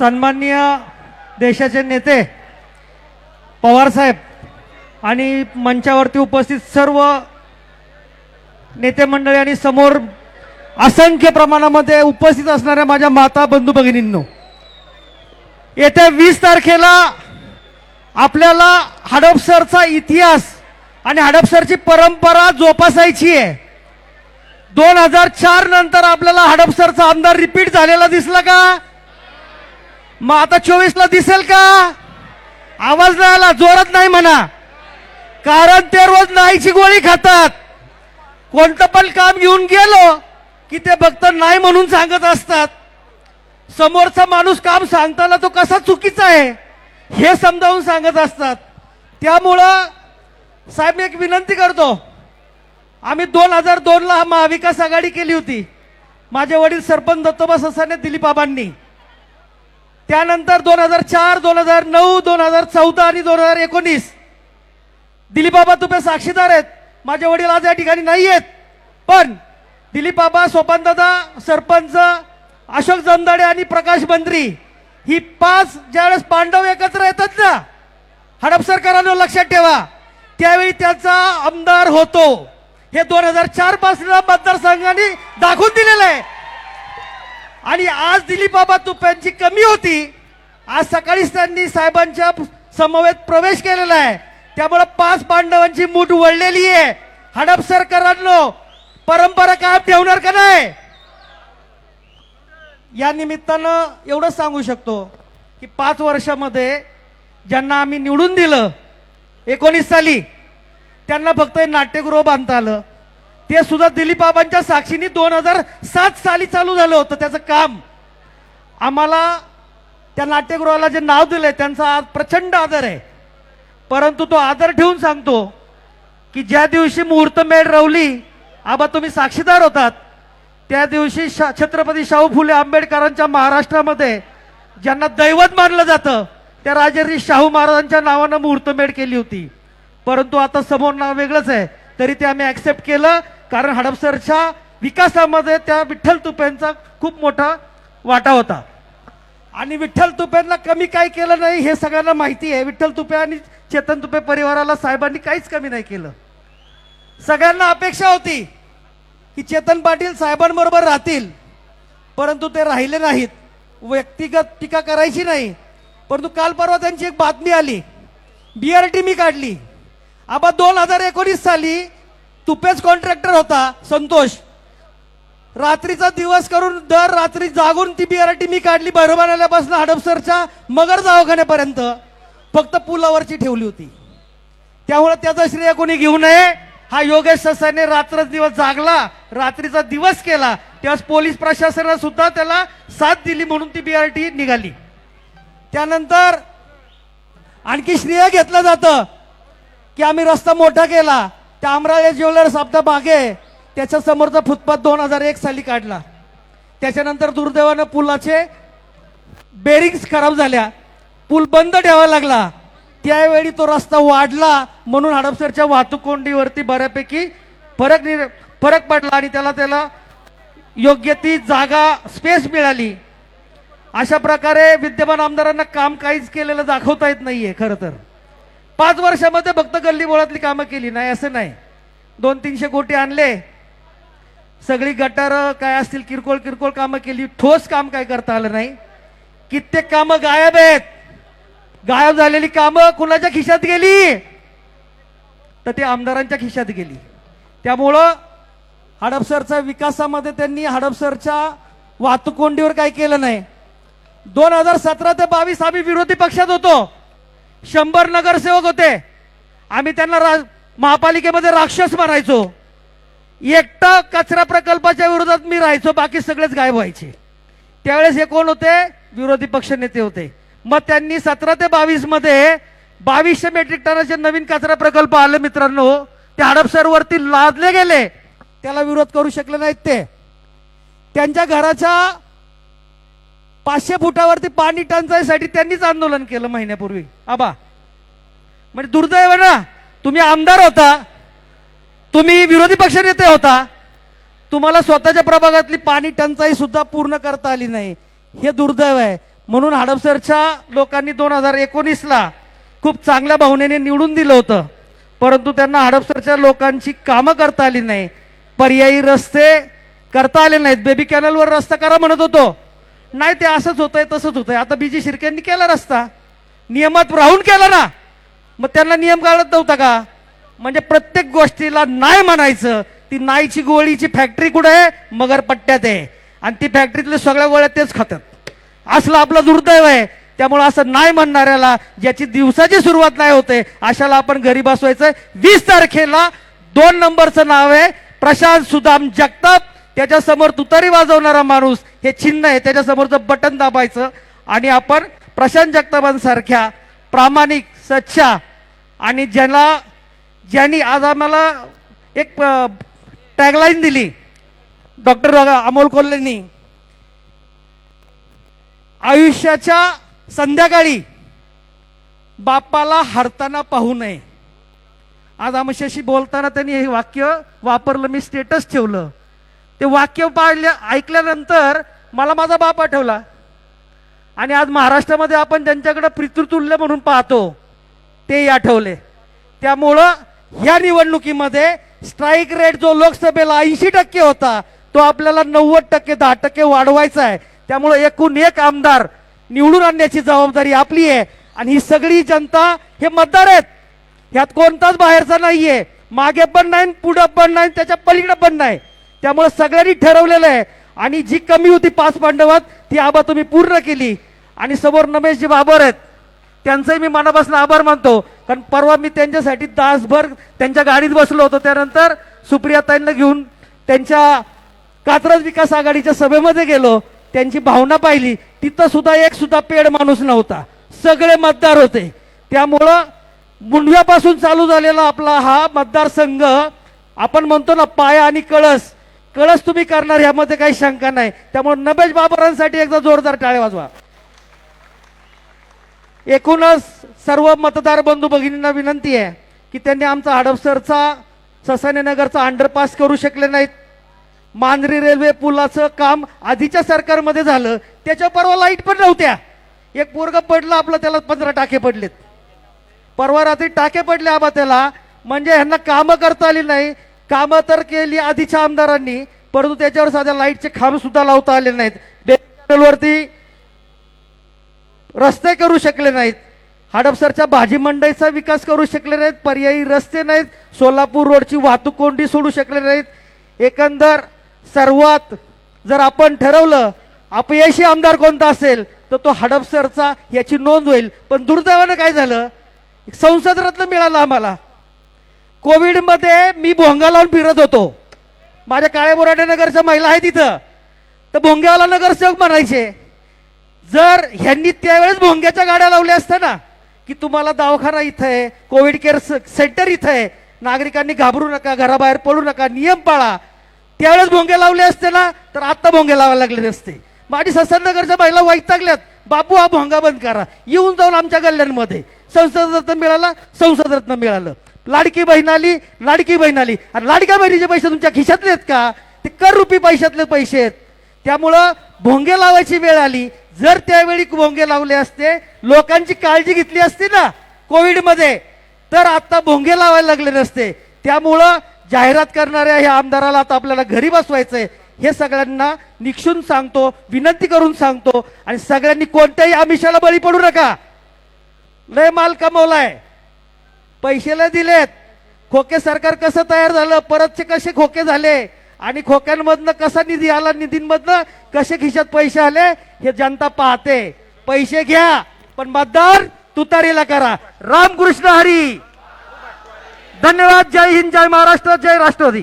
सन्माननीय देशाचे नेते पवारसाहेब आणि मंचावरती उपस्थित सर्व नेते मंडळी आणि समोर असंख्य प्रमाणामध्ये उपस्थित असणाऱ्या माझ्या माता बंधू भगिनींनो येत्या वीस तारखेला आपल्याला हडपसरचा इतिहास आणि हडपसरची परंपरा जोपासायची आहे. दोन हजार चार नंतर आपल्याला हडपसरचा आमदार रिपीट झालेला दिसला का? मग आता चोवीसला दिसेल का? आवाज नाही आला जोरात नाही म्हणा. कारण ते रोज नाहीची गोळी खातात. कोणतं पण काम घेऊन गेलो की ते फक्त नाही म्हणून सांगत असतात. समोरचा माणूस काम सांगताना तो कसा चुकीचा आहे हे समजावून सांगत असतात. त्यामुळं साहेब मी एक विनंती करतो. आम्ही दोन हजार दोनला महाविकास आघाडी केली होती. माझे वडील सरपंच दत्तोबा ससाने दिलीप बाबांनी त्यानंतर दोन हजार चार दोन हजार नऊ दोन हजार चौदा आणि दोन हजार एकोणीस. दिलीप बाबा साक्षीदार आहेत. माझे वडील आज या ठिकाणी नाही आहेत. पण दिलीप बाबा सोपानदादा सरपंच अशोक जमदाडे आणि प्रकाश मंत्री ही पाच ज्यावेळेस पांडव एकत्र येतात ना हडपसरकरांना लक्षात ठेवा. त्यावेळी त्याचा आमदार होतो. हे दोन हजार चारपासून मतदारसंघाने दाखवून दिलेलं आहे. आणि आज दिलीप बाबा तुप्यांची कमी होती. आज सकाळीच त्यांनी साहेबांच्या समवेत प्रवेश केलेला आहे. त्यामुळे पाच पांडवांची मूठ वळलेली आहे. हडपसरकरांनो परंपरा कायम ठेवणार का नाही? या निमित्तानं एवढंच सांगू शकतो की पाच वर्षामध्ये ज्यांना आम्ही निवडून दिलं एकोणीस साली त्यांना फक्त नाट्यगृह बांधता आलं. ते सुद्धा दिलीप बाबांच्या साक्षीने दोन हजार सात साली चालू झालं होतं त्याचं काम. आम्हाला त्या नाट्यगृहाला जे नाव दिलंय त्यांचा आज प्रचंड आदर आहे. परंतु तो आदर ठेवून सांगतो की ज्या दिवशी मुहूर्तमेढ रवली आबा तुम्ही साक्षीदार होतात त्या दिवशी शा छत्रपती शाहू फुले आंबेडकरांच्या महाराष्ट्रामध्ये ज्यांना दैवत मानलं जातं त्या राजर्षी शाहू महाराजांच्या नावानं मुहूर्तमेढ केली होती. परंतु आता समोर नाव वेगळंच आहे. तरी ते आम्ही ऍक्सेप्ट केलं कारण हडपसरच्या विकासामध्ये त्या विठ्ठल तुपेंचा खूप मोठा वाटा होता. आणि विठ्ठल तुपेंना कमी काय केलं नाही हे सगळ्यांना माहिती आहे. विठ्ठल तुपे आणि चेतन तुपे परिवाराला साहेबांनी काहीच कमी नाही केलं. सगळ्यांना अपेक्षा होती की चेतन पाटील साहेबांबरोबर राहतील. परंतु ते राहिले नाहीत. व्यक्तिगत टीका करायची नाही. परंतु काल परवा त्यांची एक बातमी आली. बीआरटी मी काढली. आबा दोन हजार एकोणीस साली तुपेच कॉन्ट्रॅक्टर होता संतोष. रात्रीचा दिवस करून दर रात्री जागून ती बियाराटी मी काढली भैरवान आल्यापासून हडपसरच्या मगर दवाखान्यापर्यंत. फक्त पुलावरची ठेवली होती. त्यामुळे त्याचं श्रेय कोणी घेऊ नये? हा योगेश ससाने रात्र दिवस जागला रात्रीचा दिवस केला. तेव्हा पोलीस प्रशासनानं सुद्धा त्याला साथ दिली म्हणून ती बीआरटी निघाली. त्यानंतर आणखी श्रेय घेतलं जातं की आम्ही रस्ता मोठा केला. त्या अमराळे ज्वेलर्स आपल्या बागे त्याच्या समोरचा फुटपाथ दोन हजार एक साली काढला. त्याच्यानंतर दुर्दैवानं पुलाचे बेरिंग्स खराब झाल्या. पूल बंद ठेवावा लागला. त्यावेळी तो रस्ता वाढला म्हणून हडपसरच्या वाहतूक कोंडीवरती बऱ्यापैकी फरक निर फरक पडला आणि त्याला त्याला योग्य ती जागा स्पेस मिळाली. अशा प्रकारे विद्यमान आमदारांना काम काहीच केलेलं दाखवता येत नाहीये खरं तर. पाच वर्षामध्ये फक्त गल्ली बोळातली कामं केली. नाही असं नाही. दोन तीनशे कोटी आणले. सगळी गटार काय असतील किरकोळ किरकोळ कामं केली ठोस काम काय करता आलं नाही. कित्येक कामं गायब आहेत. गायब झालेली कामं कुणाच्या खिशात गेली? तर ते आमदारांच्या खिशात गेली. त्यामुळं हडपसरच्या विकासामध्ये त्यांनी हडपसरच्या वाहतुकोंडीवर काय केलं नाही. दोन हजार सतरा ते बावीस आम्ही विरोधी पक्षात होतो. शंभर नगरसेवक होते. आम्ही त्यांना रा- महापालिकेमध्ये राक्षस मारायचो. एकटा कचरा प्रकल्पाच्या विरोधात मी राहायचो बाकी सगळेच गायब व्हायचे. त्यावेळेस हे कोण होते? विरोधी पक्ष नेते होते. मग त्यांनी सतरा ते बावीसमध्ये बावीसशे मेट्रिक टनाचे नवीन कचरा प्रकल्प आले मित्रांनो. ते हडपसरवरती लादले गेले. त्याला विरोध करू शकले नाहीत ते. त्यांच्या घराच्या पाचशे फुटावरती पाणी टंचाईसाठी त्यांनीच आंदोलन केलं महिन्यापूर्वी. आबा. म्हणजे दुर्दैव ना? तुम्ही आमदार होता. तुम्ही विरोधी पक्षनेते होता. तुम्हाला स्वतःच्या प्रभागातली पाणी टंचाई सुद्धा पूर्ण करता आली नाही. हे दुर्दैव आहे. म्हणून हडपसरच्या लोकांनी दोन हजार एकोणीसला खूप चांगल्या भावनेने निवडून दिलं होतं. परंतु त्यांना हडपसरच्या लोकांची कामं करता आली नाही. पर्यायी रस्ते करता आले नाहीत. बेबी कॅनलवर रस्ता करा म्हणत होतो. नाही ते असंच होतंय तसंच होतंय. आता बीजी शिर्केंनी केला रस्ता. नियमात राहून केला ना. मग त्यांना नियम काढत नव्हता का? म्हणजे प्रत्येक गोष्टीला नाही म्हणायचं. ती नाईची गोळीची फॅक्टरी कुठे आहे? मगर पट्ट्यात आहे. आणि ती फॅक्टरीतल्या सगळ्या गोळ्या तेच खातात. असलं आपलं दुर्दैव आहे. त्यामुळे असं नाही म्हणणाऱ्याला ज्याची दिवसाची सुरुवात नाही होते अशाला आपण घरी बसवायचं वीस तारखेला दोन नंबरचं नाव आहे प्रशांत सुदाम जगताप. त्याच्यासमोर तुतारी वाजवणारा माणूस हे चिन्ह आहे. त्याच्यासमोरचं बटन दाबायचं आणि आपण प्रशांत जगतापांसारख्या प्रामाणिक सच्चा आणि ज्याला ज्यांनी आज आम्हाला एक टॅगलाईन दिली. डॉक्टर अमोल कोल्हेंनी आयुष्याच्या संध्याकाळी बापाला हरताना पाहू नये. आज आमच्याशी बोलताना त्यांनी हे वाक्य वापरलं मी स्टेटस ठेवलं. ते वाक्य पाळल्या ऐकल्यानंतर मला माझा बाप आठवला. आणि आज महाराष्ट्रामध्ये आपण त्यांच्याकडे पितृतुल्य म्हणून पाहतो तेही आठवले. त्यामुळं ह्या निवडणुकीमध्ये स्ट्राईक रेट जो लोकसभेला ऐंशी टक्के होता तो आपल्याला नव्वद टक्के दहा टक्के वाढवायचा आहे. त्यामुळे एकूण एक आमदार निवडून आणण्याची जबाबदारी आपली आहे. आणि ही सगळी जनता हे मतदार आहेत. ह्यात कोणताच बाहेरचा नाहीये. मागे पण नाही पुढं पण नाही त्याच्या पलीकडे पण नाही. त्यामुळे सगळ्यांनी ठरवलेलं आहे. आणि जी कमी होती पाच पांडवात ती आबा तुम्ही पूर्ण केली. आणि समोर नमेशजी बाबर आहेत. त्यांचंही मी मनापासून आभार मानतो. कारण परवा मी त्यांच्यासाठी तासभर त्यांच्या गाडीत बसलो होतो. त्यानंतर सुप्रियाताईंना घेऊन त्यांच्या कात्रज विकास आघाडीच्या सभेमध्ये गेलो. त्यांची भावना पाहिली. तिथं सुद्धा एक सुद्धा पेड माणूस नव्हता. सगळे मतदार होते. त्यामुळं मुंडव्यापासून चालू झालेला आपला हा मतदारसंघ आपण म्हणतो ना पाया आणि कळस. कळस तुम्ही करणार यामध्ये काही शंका नाही. त्यामुळे नबेश बाबरांसाठी एकदा जोरदार टाळे वाजवा. एकूणच सर्व मतदार बंधू भगिनींना विनंती आहे की त्यांनी आमचा हडपसरचा ससाने नगरचा अंडरपास करू शकले नाहीत. मांजरी रेल्वे पुलाचं काम आधीच्या सरकारमध्ये झालं त्याच्या परवा लाइट पण नव्हत्या. एक पोरग पडलं आपलं त्याला पंधरा टाके पडलेत. परवा रात्री टाके पडले आबा त्याला म्हणजे ह्यांना कामं करता आली नाही. कामं तर केली आधीच्या आमदारांनी परंतु त्याच्यावर साध्या लाईटचे खांब सुद्धा लावता आले नाहीत. वरती रस्ते करू शकले नाहीत. हडपसरच्या भाजी मंडईचा विकास करू शकले नाहीत. पर्यायी रस्ते नाहीत. सोलापूर रोडची वाहतूक कोंडी सोडू शकले नाहीत. एकंदर सर्वात जर आपण ठरवलं अपयशी आमदार कोणता असेल तर तो हडपसरचा याची नोंद होईल. पण दुर्दैवानं काय झालं? संसद रत्न मिळालं आम्हाला. कोविडमध्ये मी भोंगा लावून फिरत होतो. माझ्या काळे बोराडे नगरच्या महिला आहे तिथं तर भोंग्यावाला नगरसेवक म्हणायचे जर ह्यांनी त्यावेळेस भोंग्याच्या गाड्या लावल्या असत्या ना की तुम्हाला दवाखाना इथं आहे कोविड केअर सेंटर इथं आहे नागरिकांनी घाबरू नका घराबाहेर पडू नका नियम पाळा. त्यावेळेस भोंगे लावले असते ना तर आत्ता भोंगे लावायला लागले नसते. माझी ससनगरच्या महिला वैतागल्यात. बापू हा भोंगा बंद करा. येऊन जाऊन आमच्या गल्ल्यांमध्ये. संसद रत्न मिळाला संसद रत्न मिळालं. लाडकी बहीण आली लाडकी बहीण आली. आणि लाडक्या बहिणीचे पैसे तुमच्या खिशातले आहेत का? ते कर रुपी पैशातले पैसे आहेत. त्यामुळं भोंगे लावायची वेळ आली. जर त्यावेळी भोंगे लावले असते लोकांची काळजी घेतली असती ना कोविडमध्ये तर आता भोंगे लावायला लागले नसते. त्यामुळं जाहिरात करणाऱ्या ह्या आमदाराला आता आपल्याला घरी बसवायचंय. हे सगळ्यांना निक्षून सांगतो विनंती करून सांगतो आणि सगळ्यांनी कोणत्याही आमिषाला बळी पडू नका. लय माल कमवलाय. पैसेला दिलेत. खोके सरकार कसं तयार झालं परतचे कसे खोके झाले? आणि खोक्यांमधनं कसा निधी आला? निधींमधनं कसे खिशात पैसे आले? हे जनता पाहते. पैसे घ्या पण मतदार तुतारीला करा. रामकृष्ण हरी. धन्यवाद. जय हिंद जय महाराष्ट्र जय राष्ट्रवादी.